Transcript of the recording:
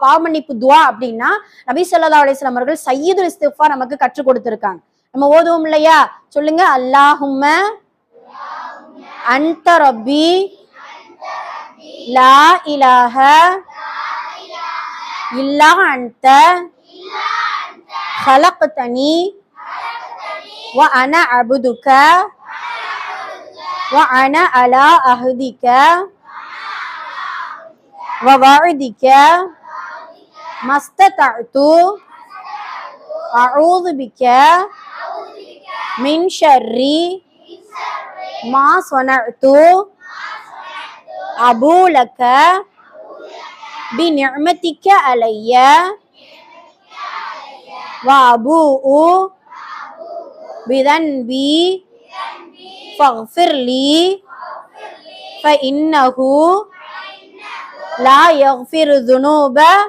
பாவமன்னிப்பு துவா அப்படின்னா நபி ஸல்லல்லாஹு அலைஹி வஸல்லம் அவர்கள் சையீதுல் இஸ்திஃபார் நமக்கு கற்றுக் கொடுத்திருக்காங்க நம்ம ஓதுவோம் இல்லையா சொல்லுங்க அல்லாஹும்ம அன்த ரப்பி லா இலாஹ இல்லா அன்த خلقتني وأنا عبدك وأنا على عهدك ووعدك ما استطعت أعوذ بك من شر ما صنعت أبو لك بنعمتك علي وأبوء بذنبي فاغفر لي فإنه لا يغفر الذنوب